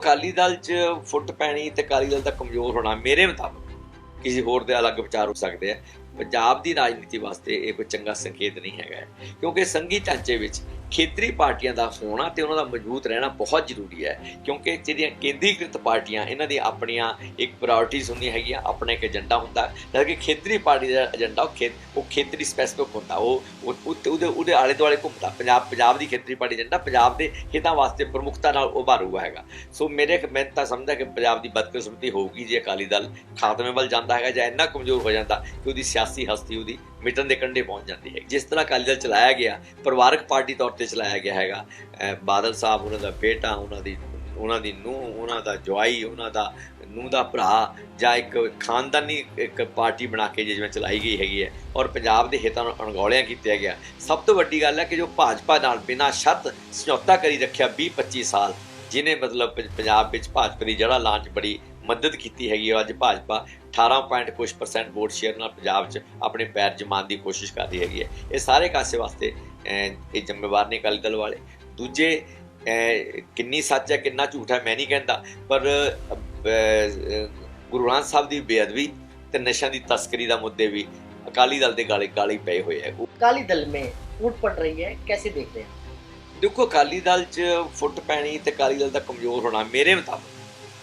ਅਕਾਲੀ ਦਲ 'ਚ ਫੁੱਟ ਪੈਣੀ ਤੇ ਅਕਾਲੀ ਦਲ ਦਾ ਕਮਜ਼ੋਰ ਹੋਣਾ ਮੇਰੇ ਮੁਤਾਬਕ ਕਿਸੇ ਹੋਰ ਦੇ ਅਲੱਗ ਵਿਚਾਰ ਹੋ ਸਕਦੇ ਆ। ਪੰਜਾਬ ਦੀ ਰਾਜਨੀਤੀ ਵਾਸਤੇ ਇਹ ਕੋਈ ਚੰਗਾ ਸੰਕੇਤ ਨਹੀਂ ਹੈਗਾ ਕਿਉਂਕਿ ਸੰਘੀ ਢਾਂਚੇ ਵਿੱਚ ਖੇਤਰੀ ਪਾਰਟੀਆਂ ਦਾ ਹੋਣਾ ਤੇ ਉਹਨਾਂ ਦਾ ਮਜ਼ਬੂਤ ਰਹਿਣਾ ਬਹੁਤ ਜ਼ਰੂਰੀ ਹੈ। ਕਿਉਂਕਿ ਜਿਹੜੀਆਂ ਕੇਂਦਰੀਕ੍ਰਿਤ ਪਾਰਟੀਆਂ, ਇਹਨਾਂ ਦੀ ਆਪਣੀਆਂ ਇੱਕ ਪ੍ਰਾਇੋਰਟੀਜ਼ ਹੁੰਦੀਆਂ ਹੈਗੀਆਂ, ਆਪਣਾ ਇੱਕ ਏਜੰਡਾ ਹੁੰਦਾ। ਜਦ ਕਿ ਖੇਤਰੀ ਪਾਰਟੀ ਦਾ ਏਜੰਡਾ ਉਹ ਖੇਤ, ਉਹ ਖੇਤਰੀ ਸਪੈਸੀਫਿਕ ਹੁੰਦਾ, ਉਹ, ਉਹ- ਉਹਦੇ ਉਹਦੇ ਆਲੇ ਦੁਆਲੇ ਘੁੰਮਦਾ। ਪੰਜਾਬ ਪੰਜਾਬ ਦੀ ਖੇਤਰੀ ਪਾਰਟੀ ਏਜੰਡਾ ਪੰਜਾਬ ਦੇ ਹਿੱਤਾਂ ਵਾਸਤੇ ਪ੍ਰਮੁੱਖਤਾ ਨਾਲ ਉਭਾਰੂਗਾ ਹੈਗਾ। ਸੋ ਮੇਰੇ ਮੈਂ ਤਾਂ ਸਮਝਦਾ ਕਿ ਪੰਜਾਬ ਦੀ ਬਦਕਿਸਮਤੀ ਹੋਊਗੀ ਜੇ ਅਕਾਲੀ ਦਲ ਖਾਤਮੇ ਵੱਲ ਜਾਂਦਾ ਹੈਗਾ ਜਾਂ ਇੰਨਾ ਕਮਜ਼ੋਰ ਹੋ ਜਾਂਦਾ ਕਿ ਉਹਦੀ ਸਿਆਸੀ ਹਸਤੀ ਉਹਦੀ ਮਿਟਣ ਦੇ ਕੰਢੇ ਪਹੁੰਚ ਜਾਂਦੀ ਹੈ। ਜਿਸ ਤਰ੍ਹਾਂ ਅਕਾਲੀ ਦਲ ਚਲਾਇਆ ਗਿਆ, ਪਰਿਵਾਰਕ ਪਾਰਟੀ ਤੌਰ ਤੇ ਚਲਾਇਆ ਗਿਆ ਹੈਗਾ। ਬਾਦਲ ਸਾਹਿਬ, ਉਹਨਾਂ ਦਾ ਬੇਟਾ, ਉਹਨਾਂ ਦੀ ਉਹਨਾਂ ਦੀ ਨੂੰਹ, ਉਹਨਾਂ ਦਾ ਜਵਾਈ, ਉਹਨਾਂ ਦਾ ਨੂੰਹ ਦਾ ਭਰਾ ਜਾਂ ਇੱਕ ਖਾਨਦਾਨੀ ਇੱਕ ਪਾਰਟੀ ਬਣਾ ਕੇ ਜਿਵੇਂ ਚਲਾਈ ਗਈ ਹੈਗੀ ਹੈ ਔਰ ਪੰਜਾਬ ਦੇ ਹਿੱਤਾਂ ਨੂੰ ਅਣਗੌਲਿਆਂ ਕੀਤਾ ਗਿਆ। ਸਭ ਤੋਂ ਵੱਡੀ ਗੱਲ ਹੈ ਕਿ ਜੋ ਭਾਜਪਾ ਨਾਲ ਬਿਨਾਂ ਸ਼ਰਤ ਸਮਝੌਤਾ ਕਰੀ ਰੱਖਿਆ 20 25 ਸਾਲ ਜਿਨੇ ਮਤਲਬ ਪੰਜਾਬ ਵਿੱਚ ਭਾਜਪਾ ਦੀ ਜੜਾ ਲਾਂਚ ਬੜੀ ਮਦਦ ਕੀਤੀ ਹੈਗੀ ਅੱਜ ਭਾਜਪਾ 18. ਕੁਝ ਪਰਸੈਂਟ ਵੋਟ ਸ਼ੇਅਰ ਨਾਲ ਪੰਜਾਬ 'ਚ ਆਪਣੇ ਪੈਰ ਜਮਾਨ ਦੀ ਕੋਸ਼ਿਸ਼ ਕਰ ਰਹੀ ਹੈਗੀ ਹੈ। ਇਹ ਸਾਰੇ ਕਾਸੇ ਵਾਸਤੇ ਇਹ ਜ਼ਿੰਮੇਵਾਰ ਨੇ ਅਕਾਲੀ ਦਲ ਵਾਲੇ। ਦੂਜੇ ਕਿੰਨੀ ਸੱਚ ਹੈ ਕਿੰਨਾ ਝੂਠ ਹੈ ਮੈਂ ਨਹੀਂ ਕਹਿੰਦਾ। ਪਰ ਗੁਰੂ ਗ੍ਰੰਥ ਸਾਹਿਬ ਦੀ ਬੇਅਦਬੀ ਤੇ ਨਸ਼ਿਆਂ ਦੀ ਤਸਕਰੀ ਦਾ ਮੁੱਦੇ ਵੀ ਅਕਾਲੀ ਦਲ ਦੇ ਗਾਲੇ ਗਾਲੇ ਪਏ ਹੋਏ ਹੈ। ਅਕਾਲੀ ਦਲ ਮੇ ਫੁੱਟ ਪੜ ਰਹੀ ਹੈ ਕੈਸੇ ਦੇਖ ਹੋ? ਦੇਖੋ ਅਕਾਲੀ ਦਲ 'ਚ ਫੁੱਟ ਪੈਣੀ ਤੇ ਅਕਾਲੀ ਦਲ ਦਾ ਕਮਜ਼ੋਰ ਹੋਣਾ ਮੇਰੇ ਮੁਤਾਬਕ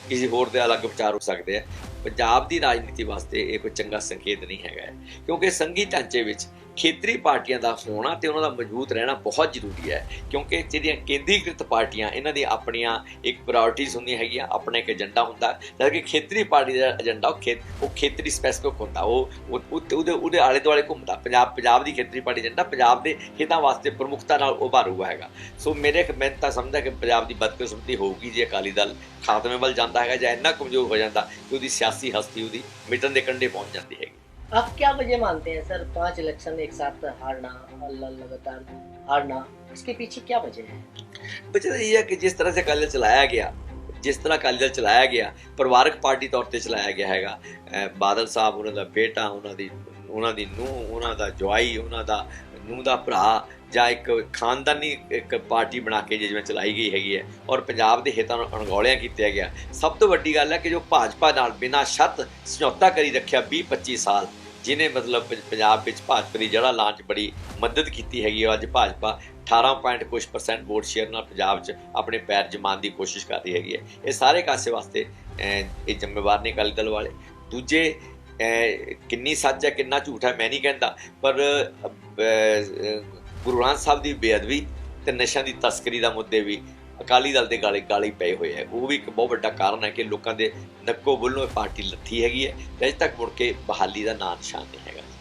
ਕਿਸੇ ਹੋਰ ਦੇ ਅਲੱਗ ਵਿਚਾਰ ਹੋ ਸਕਦੇ ਆ। ਪੰਜਾਬ ਦੀ ਰਾਜਨੀਤੀ ਵਾਸਤੇ ਇਹ ਕੋਈ ਚੰਗਾ ਸੰਕੇਤ ਨਹੀਂ ਹੈਗਾ। ਕਿਉਂਕਿ ਸੰਘੀ ਢਾਂਚੇ ਵਿੱਚ ਖੇਤਰੀ ਪਾਰਟੀਆਂ ਦਾ ਹੋਣਾ ਤੇ ਉਹਨਾਂ ਦਾ ਮਜ਼ਬੂਤ ਰਹਿਣਾ ਬਹੁਤ ਜ਼ਰੂਰੀ ਹੈ, ਕਿਉਂਕਿ ਜਿਹੜੀਆਂ ਕੇਂਦਰੀਕ੍ਰਿਤ ਪਾਰਟੀਆਂ, ਇਹਨਾਂ ਦੀਆਂ ਆਪਣੀਆਂ ਇੱਕ ਪ੍ਰਾਇੋਰਟੀਜ਼ ਹੁੰਦੀਆਂ ਹੈਗੀਆਂ, ਆਪਣਾ ਇੱਕ ਏਜੰਡਾ ਹੁੰਦਾ, ਜਦ ਕਿ ਖੇਤਰੀ ਪਾਰਟੀ ਦਾ ਏਜੰਡਾ ਉਹ ਖੇਤ, ਉਹ ਖੇਤਰੀ ਸਪੈਸੀਫਿਕ ਹੁੰਦਾ, ਉਹ, ਉਹ- ਉਹਦੇ ਉਹਦੇ ਆਲੇ ਦੁਆਲੇ ਘੁੰਮਦਾ, ਪੰਜਾਬ ਪੰਜਾਬ ਦੀ ਖੇਤਰੀ ਪਾਰਟੀ ਏਜੰਡਾ ਪੰਜਾਬ ਦੇ ਹਿੱਤਾਂ ਵਾਸਤੇ ਪ੍ਰਮੁੱਖਤਾ ਨਾਲ ਉਭਾਰੂਗਾ ਹੈਗਾ। ਸੋ ਮੇਰੇ ਮੈਂ ਤਾਂ ਸਮਝਦਾ ਕਿ ਪੰਜਾਬ ਦੀ ਬਦਕਿਸਮਤੀ ਹੋਊਗੀ ਜੇ ਅਕਾਲੀ ਦਲ ਖਾਤਮੇ ਵੱਲ ਜਾਂਦਾ ਹੈਗਾ ਜਾਂ ਇੰਨਾ ਕਮਜ਼ੋਰ ਹੋ ਜਾਂਦਾ ਕਿ ਉਹਦੀ ਸਿਆਸੀ ਹਸਤੀ ਉਹਦੀ ਮਿਟਣ ਦੇ ਕੰਢੇ ਪਹੁੰਚ ਜਾਂਦੀ ਹੈਗੀ। आप क्या वजह मानते हैं सर पांच इलेक्शन एक साथ हारना अल्लाह लगातार हारना इसके पीछे क्या वजह है ਵਜ੍ਹਾ ਇਹ ਹੈ ਕਿ ਜਿਸ ਤਰ੍ਹਾਂ ਸੇ ਅਕਾਲੀ ਦਲ ਚਲਾਇਆ ਗਿਆ ਜਿਸ ਤਰ੍ਹਾਂ ਅਕਾਲੀ ਦਲ ਚਲਾਇਆ ਗਿਆ ਪਰਿਵਾਰਕ ਪਾਰਟੀ ਤੌਰ ਤੇ ਚਲਾਇਆ ਗਿਆ ਹੈਗਾ ਅਹ ਬਾਦਲ ਸਾਹਿਬ ਉਹਨਾਂ ਦਾ ਬੇਟਾ ਉਹਨਾਂ ਦੀ ਉਹਨਾਂ ਦੀ ਨੂੰਹ ਉਹਨਾਂ ਦਾ ਜਵਾਈ ਉਹਨਾਂ ਦਾ ਨੂੰਹ ਦਾ ਭਰਾ ਜਾਂ ਇੱਕ ਖਾਨਦਾਨੀ ਇੱਕ ਪਾਰਟੀ ਬਣਾ ਕੇ ਜਿਵੇਂ ਚਲਾਈ ਗਈ ਹੈਗੀ ਹੈ ਔਰ ਪੰਜਾਬ ਦੇ ਹਿੱਤਾਂ ਨੂੰ ਅਣਗੌਲਿਆਂ ਕੀਤਾ ਗਿਆ। ਸਭ ਤੋਂ ਵੱਡੀ ਗੱਲ ਹੈ ਕਿ ਜੋ ਭਾਜਪਾ ਨਾਲ ਬਿਨਾਂ ਸ਼ਰਤ ਸਮਝੌਤਾ ਕਰੀ ਰੱਖਿਆ 20 25 ਸਾਲ ਜਿਨੇ ਮਤਲਬ ਪੰਜਾਬ ਵਿੱਚ ਭਾਜਪਾ ਦੀ ਜੜਾ ਲਾਂਚ ਬੜੀ ਮਦਦ ਕੀਤੀ ਹੈਗੀ ਹੈ, ਅੱਜ ਭਾਜਪਾ 18 ਪੁਆਇੰਟ ਕੁਛ ਪਰਸੈਂਟ ਵੋਟ ਸ਼ੇਅਰ ਨਾਲ ਪੰਜਾਬ 'ਚ ਆਪਣੇ ਪੈਰ ਜਮਾਉਣ ਦੀ ਕੋਸ਼ਿਸ਼ ਕਰ ਰਹੀ ਹੈਗੀ ਹੈ। ਇਹ ਸਾਰੇ ਕਾਸੇ ਵਾਸਤੇ ਇਹ ਜ਼ਿੰਮੇਵਾਰ ਨੇ ਅਕਾਲੀ ਦਲ ਵਾਲੇ। ਦੂਜੇ ਕਿੰਨੀ ਸੱਚ ਹੈ, ਕਿੰਨਾ ਝੂਠ ਹੈ, ਮੈਂ ਨਹੀਂ ਕਹਿੰਦਾ, ਪਰ ਗੁਰੂ ਗ੍ਰੰਥ ਸਾਹਿਬ ਦੀ ਬੇਅਦਬੀ ਤੇ ਨਸ਼ਿਆਂ ਦੀ ਤਸਕਰੀ ਦਾ ਮੁੱਦੇ ਵੀ ਅਕਾਲੀ ਦਲ ਦੇ ਗਾਲੇ ਗਾਲੀ ਪਏ ਹੋਏ ਹੈ ਉਹ ਵੀ ਇੱਕ ਬਹੁਤ ਵੱਡਾ ਕਾਰਨ ਹੈ ਕਿ ਲੋਕਾਂ ਦੇ ਨੱਕੋ ਬੁੱਲੋਂ ਇਹ ਪਾਰਟੀ ਲੱਥੀ ਹੈਗੀ ਹੈ ਤੇ ਅਜੇ ਤੱਕ ਮੁੜ ਕੇ ਬਹਾਲੀ ਦਾ ਨਾਂ ਨਿਸ਼ਾਨ ਨਹੀਂ ਹੈਗਾ।